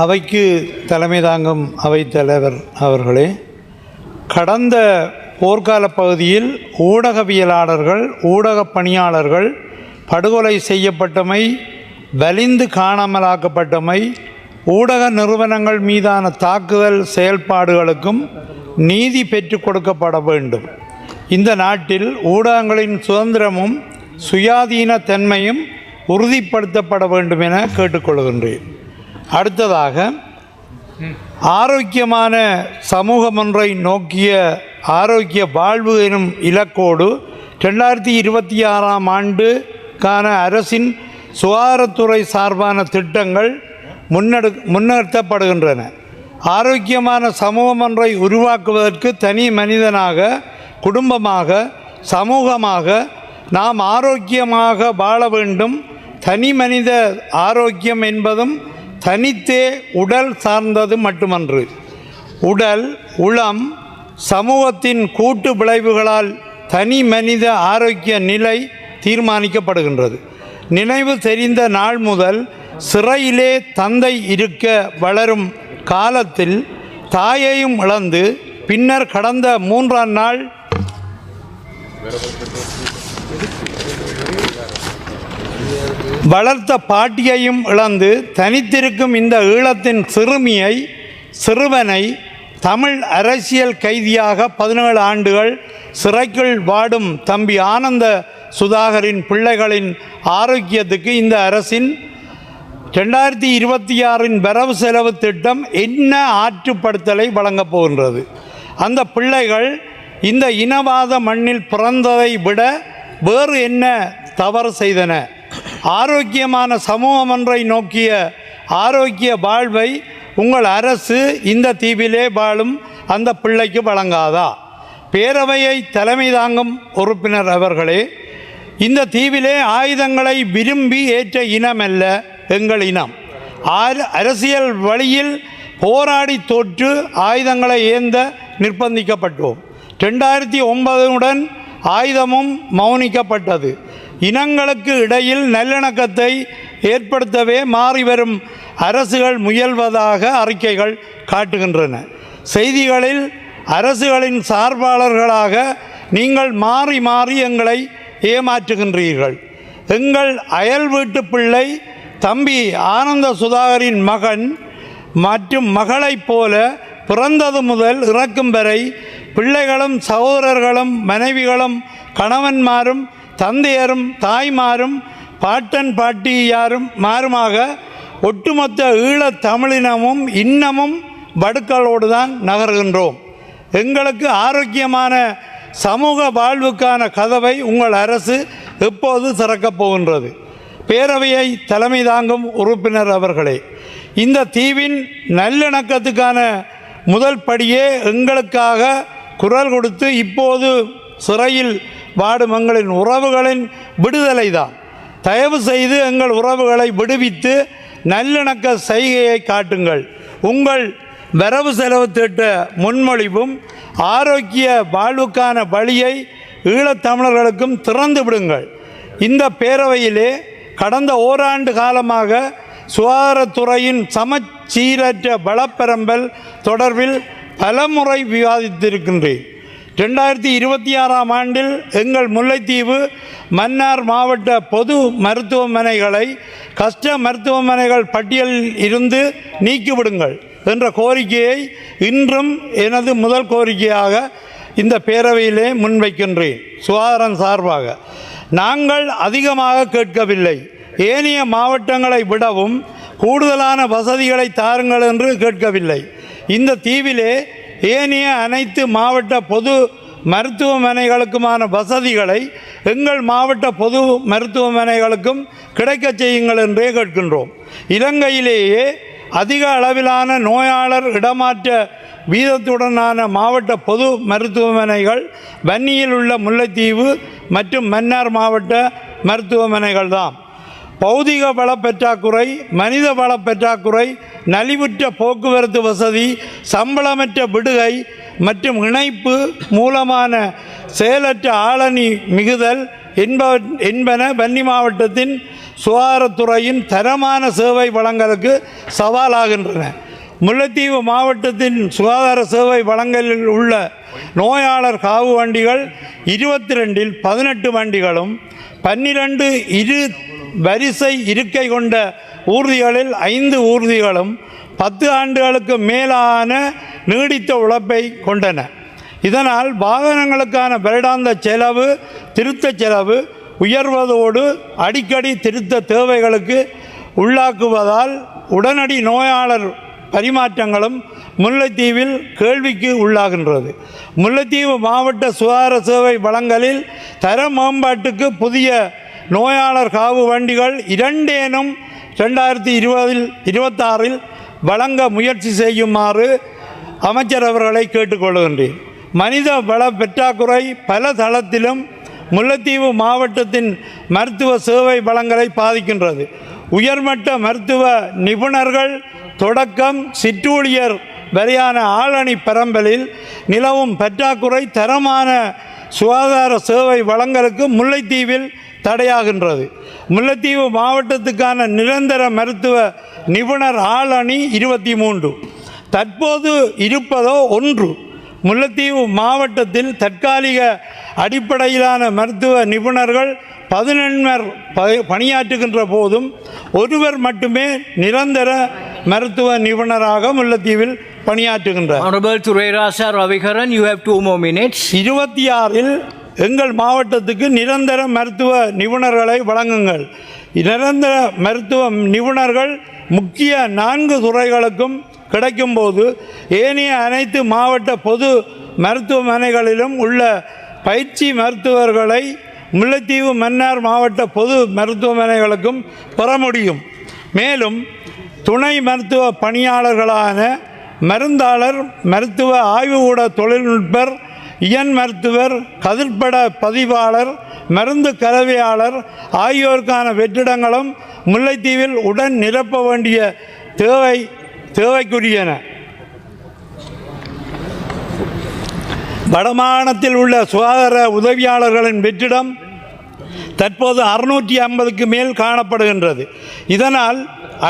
அவைக்கு தலைமை தாங்கும் அவைத்தலைவர் அவர்களே கடந்த போர்க்கால பகுதியில் ஊடகவியலாளர்கள் ஊடக பணியாளர்கள் படுகொலை செய்யப்பட்டமை வலிந்து காணாமலாக்கப்பட்டமை ஊடக நிறுவனங்கள் மீதான தாக்குதல் செயல்பாடுகளுக்கும் நீதி பெற்றுக் கொடுக்கப்பட வேண்டும். இந்த நாட்டில் ஊடகங்களின் சுதந்திரமும் சுயாதீன தன்மையும் உறுதிப்படுத்தப்பட வேண்டும் என கேட்டுக்கொள்கின்றேன். அடுத்ததாக ஆரோக்கியமான சமூகம் ஒன்றை நோக்கிய ஆரோக்கிய வாழ்வு எனும் இலக்கோடு ரெண்டாயிரத்தி இருபத்தி ஆறாம் ஆண்டுக்கான அரசின் சுகாதாரத்துறை சார்பான திட்டங்கள் முன்னெடு முன்னெடுத்தப்படுகின்றன. ஆரோக்கியமான சமூகம் ஒன்றை உருவாக்குவதற்கு தனி மனிதனாக குடும்பமாக சமூகமாக நாம் ஆரோக்கியமாக வாழ வேண்டும். தனி மனித ஆரோக்கியம் என்பதும் தனித்தே உடல் சார்ந்தது மட்டுமன்று. உடல் உளம் சமூகத்தின் கூட்டு விளைவுகளால் தனி மனித ஆரோக்கிய நிலை தீர்மானிக்கப்படுகின்றது. நினைவு தெரிந்த நாள் முதல் சிறையிலே தந்தை இருக்க வளரும் காலத்தில் தாயையும் இழந்து பின்னர் கடந்த மூன்றாம் நாள் வளர்த்த பாட்டியையும் இழந்து தனித்திருக்கும் இந்த ஈழத்தின் சிறுமியை சிறுவனை தமிழ் அரசியல் கைதியாக பதினேழு ஆண்டுகள் சிறைக்குள் வாடும் தம்பி ஆனந்த சுதாகரின் பிள்ளைகளின் ஆரோக்கியத்துக்கு இந்த அரசின் ரெண்டாயிரத்தி இருபத்தி ஆறின் வரவு செலவு திட்டம் என்ன ஆற்றுப்படுத்தலை வழங்கப் போகின்றது? அந்த பிள்ளைகள் இந்த இனவாத மண்ணில் பிறந்ததை விட வேறு என்ன தவறு செய்தன? ஆரோக்கியமான சமூகம் ஒன்றை நோக்கிய ஆரோக்கிய வாழ்வை உங்கள் அரசு இந்த தீவிலே வாழும் அந்த பிள்ளைக்கு வழங்காதா? பேரவையை தலைமை தாங்கும் உறுப்பினர் அவர்களே இந்த தீவிலே ஆயுதங்களை விரும்பி ஏற்ற இனமல்ல எங்கள் இனம். ஆர- அரசியல் வழியில் போராடி தோற்று ஆயுதங்களை ஏந்த நிர்பந்திக்கப்பட்டோம். ரெண்டாயிரத்தி ஒன்பதுடன் ஆயுதமும் மௌனிக்கப்பட்டது. இனங்களுக்கு இடையில் நல்லிணக்கத்தை ஏற்படுத்தவே மாறி வரும் அரசுகள் முயல்வதாக அறிக்கைகள் காட்டுகின்றன. செய்திகளில் அரசுகளின் சார்பாளர்களாக நீங்கள் மாறி மாறி எங்களை ஏமாற்றுகின்றீர்கள். எங்கள் அயல் வீட்டு பிள்ளை தம்பி ஆனந்த சுதாகரின் மகன் மற்றும் மகளைப் போல பிறந்தது முதல் இறக்கும் வரை பிள்ளைகளும் சகோதரர்களும் மனைவிகளும் கணவன்மாரும் தந்தையரும் தாய்மாரும் பாட்டன் பாட்டியாரும் மாறுமாக ஒட்டுமொத்த ஈழத் தமிழினமும் இன்னமும் படுக்களோடு தான் நகர்கின்றோம். எங்களுக்கு ஆரோக்கியமான சமூக வாழ்வுக்கான கதவை உங்கள் அரசு எப்போது திறக்கப் போகின்றது? பேரவையை தலைமை தாங்கும் உறுப்பினர் அவர்களே இந்த தீவின் நல்லிணக்கத்துக்கான முதல் படியே எங்களுக்காக குரல் கொடுத்து இப்போது சிறையில் வாடும் எங்களின் உறவுகளின் விடுதலை தான் தயவு செய்து எங்கள் உறவுகளை விடுவித்து நல்லிணக்க செய்கையை காட்டுங்கள். உங்கள் வரவு செலவு திட்ட முன்மொழிவும் ஆரோக்கிய வாழ்வுக்கான வழியை ஈழத்தமிழர்களுக்கும் திறந்து விடுங்கள். இந்த பேரவையிலே கடந்த ஓராண்டு காலமாக சுகாதாரத்துறையின் சமச்சீரற்ற வளப்பெரம்பல் தொடர்பில் பலமுறை விவாதித்திருக்கின்றேன். ரெண்டாயிரத்தி இருபத்தி ஆறாம் ஆண்டில் எங்கள் முல்லைத்தீவு மன்னார் மாவட்ட பொது மருத்துவமனைகளை கஷ்ட மருத்துவமனைகள் பட்டியலில் இருந்து நீக்கிவிடுங்கள் என்ற கோரிக்கையை இன்றும் எனது முதல் கோரிக்கையாக இந்த பேரவையிலே முன்வைக்கின்றேன் சுகாதாரம் சார்பாக. நாங்கள் அதிகமாக கேட்கவில்லை. ஏனைய மாவட்டங்களை விடவும் கூடுதலான வசதிகளை தாருங்கள் என்று கேட்கவில்லை. இந்த தீவிலே ஏனைய அனைத்து மாவட்ட பொது மருத்துவமனைகளுக்குமான வசதிகளை எங்கள் மாவட்ட பொது மருத்துவமனைகளுக்கும் கிடைக்கச் செய்யுங்கள் என்றே கேட்கின்றோம். இலங்கையிலேயே அதிக அளவிலான நோயாளர் இடமாற்ற வீதத்துடனான மாவட்ட பொது மருத்துவமனைகள் வன்னியில் உள்ள முல்லைத்தீவு மற்றும் மன்னார் மாவட்ட மருத்துவமனைகள் தான் பௌதிக வள பற்றாக்குறை மனித வள பற்றாக்குறை நலிவுற்ற போக்குவரத்து வசதி சம்பளமற்ற விடுகை மற்றும் இணைப்பு மூலமான செயலற்ற ஆளணி மிகுதல் என்ப என்பன வன்னி மாவட்டத்தின் சுகாதாரத்துறையின் தரமான சேவை வழங்கலுக்கு சவாலாகின்றன. முல்லைத்தீவு மாவட்டத்தின் சுகாதார சேவை வழங்கலில் உள்ள நோயாளர் காவு வண்டிகள் இருபத்தி ரெண்டில் பதினெட்டு வண்டிகளும் பன்னிரண்டு இரு வரிசை இருக்கை கொண்ட ஊர்திகளில் ஐந்து ஊர்திகளும் பத்து ஆண்டுகளுக்கு மேலான நீடித்த உழைப்பை கொண்டன. இதனால் வாகனங்களுக்கான வருடாந்த செலவு திருத்த செலவு உயர்வதோடு அடிக்கடி திருத்த தேவைகளுக்கு உள்ளாக்குவதால் உடனடி நோயாளர் பரிமாற்றங்களும் முல்லைத்தீவில் கேள்விக்கு உள்ளாகின்றது. முல்லைத்தீவு மாவட்ட சுகாதார சேவை வளங்களில் தர மேம்பாட்டுக்கு புதிய நோயாளர் காவு வண்டிகள் இரண்டேனும் ரெண்டாயிரத்தி இருபதில் இருபத்தாறில் வழங்க முயற்சி செய்யுமாறு அமைச்சர் அவர்களை கேட்டுக்கொள்கின்றேன். மனித வள பற்றாக்குறை பல தளத்திலும் முல்லைத்தீவு மாவட்டத்தின் மருத்துவ சேவை வளங்களை பாதிக்கின்றது. உயர்மட்ட மருத்துவ நிபுணர்கள் தொடக்கம் சிற்றூழியர் வரையான ஆளணி பரம்பலில் நிலவும் பற்றாக்குறை தரமான சுகாதார சேவை வளங்களுக்கு முல்லைத்தீவில் தடையாகின்றது. முல்லைத்தீவு மாவட்டத்துக்கான நிரந்தர மருத்துவ நிபுணர் ஆளணி இருபத்தி மூன்று தற்போது இருப்பதோ ஒன்று. முல்லைத்தீவு மாவட்டத்தில் தற்காலிக அடிப்படையிலான மருத்துவ நிபுணர்கள் பதினெண்மர் ப- பணியாற்றுகின்ற போதும் ஒருவர் மட்டுமே நிரந்தர மருத்துவ நிபுணராக முல்லைத்தீவில் பணியாற்றுகின்றார். இருபத்தி ஆறில் எங்கள் மாவட்டத்துக்கு நிரந்தர மருத்துவ நிபுணர்களை வழங்குங்கள். நிரந்தர மருத்துவ நிபுணர்கள் முக்கிய நான்கு துறைகளுக்கும் கிடைக்கும்போது ஏனைய அனைத்து மாவட்ட பொது மருத்துவமனைகளிலும் உள்ள பயிற்சி மருத்துவர்களை முல்லைத்தீவு மன்னார் மாவட்ட பொது மருத்துவமனைகளுக்கும் பெற முடியும். மேலும் துணை மருத்துவ பணியாளர்களான மருந்தாளர் மருத்துவ ஆய்வுகூட தொழில்நுட்பர் இயன் மருத்துவர் கதிர்பட பதிவாளர் மருந்து கலவையாளர் ஆகியோருக்கான வெற்றிடங்களும் முல்லைத்தீவில் உடன் நிரப்ப வேண்டிய தேவை தேவைக்குரியன. வடமாகாணத்தில் உள்ள சுகாதார உதவியாளர்களின் வெற்றிடம் தற்போது அறுநூற்றி ஐம்பதுக்கு மேல் காணப்படுகின்றது. இதனால்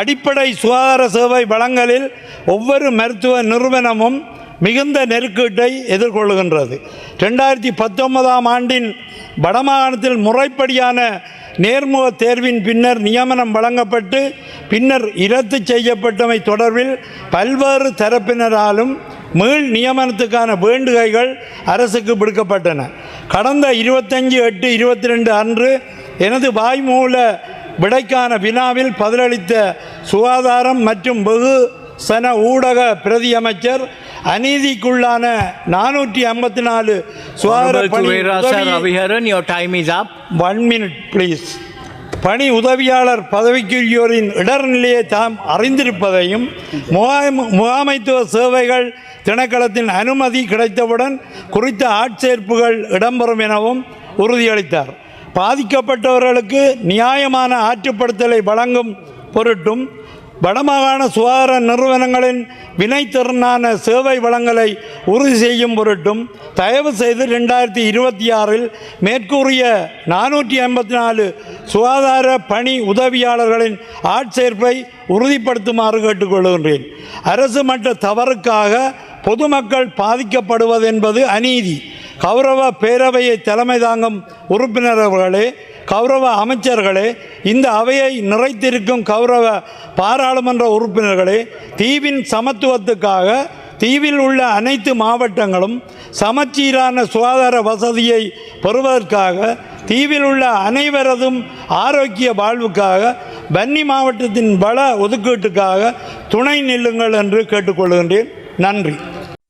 அடிப்படை சுகாதார சேவை வளங்களில் ஒவ்வொரு மருத்துவ நிறுவனமும் மிகுந்த நெருக்கீட்டை எதிர்கொள்ளுகின்றது. ரெண்டாயிரத்தி பத்தொன்பதாம் ஆண்டின் வடமாகாணத்தில் முறைப்படியான நேர்முக தேர்வின் பின்னர் நியமனம் வழங்கப்பட்டு பின்னர் இரத்து செய்யப்பட்டமை தொடர்பில் பல்வேறு தரப்பினராலும் மீள் நியமனத்துக்கான வேண்டுகைகள் அரசுக்கு விடுக்கப்பட்டன. கடந்த இருபத்தஞ்சு எட்டு இருபத்தி ரெண்டு அன்று எனது வாய்மூல விடைக்கான வினாவில் பதிலளித்த சுகாதாரம் மற்றும் வெகு வெகுசன ஊடக பிரதி அமைச்சர் அநீதிக்குள்ளான நானூற்றி ஐம்பத்தி நாலு. ஒன் மினிட் ப்ளீஸ் பணி உதவியாளர் பதவிக்குரியோரின் இடர்நிலையை தாம் அறிந்திருப்பதையும் முகாம் முகாமைத்துவ சேவைகள் திணைக்களத்தின் அனுமதி கிடைத்தவுடன் குறித்த ஆட்சேர்ப்புகள் இடம்பெறும் எனவும் உறுதியளித்தார் பாதிக்கப்பட்டவர்களுக்கு நியாயமான ஆற்றுப்படுத்தலை வழங்கும் பொருட்டும் வடமாகாண சுகாதார நிறுவனங்களின் வினைத்திறனான சேவை வளங்களை உறுதி செய்யும் பொருட்டும் தயவு செய்து ரெண்டாயிரத்தி இருபத்தி ஆறில் மேற்கூறிய நானூற்றி ஐம்பத்தி நாலு சுகாதார பணி உதவியாளர்களின் ஆட்சேர்ப்பை உறுதிப்படுத்துமாறு கேட்டுக்கொள்கின்றேன். அரசு மட்ட தவறுக்காக பொதுமக்கள் பாதிக்கப்படுவது என்பது அநீதி. கௌரவ பேரவையை தலைமை தாங்கும் உறுப்பினர்களே கௌரவ அமைச்சர்களே இந்த அவையை நிறைத்திருக்கும் கௌரவ பாராளுமன்ற உறுப்பினர்களே தீவின் சமத்துவத்துக்காக தீவில் உள்ள அனைத்து மாவட்டங்களும் சமச்சீரான சுகாதார வசதியை பெறுவதற்காக தீவில் உள்ள அனைவரதும் ஆரோக்கிய வாழ்வுக்காக வன்னி மாவட்டத்தின் பல ஒதுக்கீட்டுக்காக துணை நில்லுங்கள் என்று கேட்டுக்கொள்கின்றேன். நன்றி.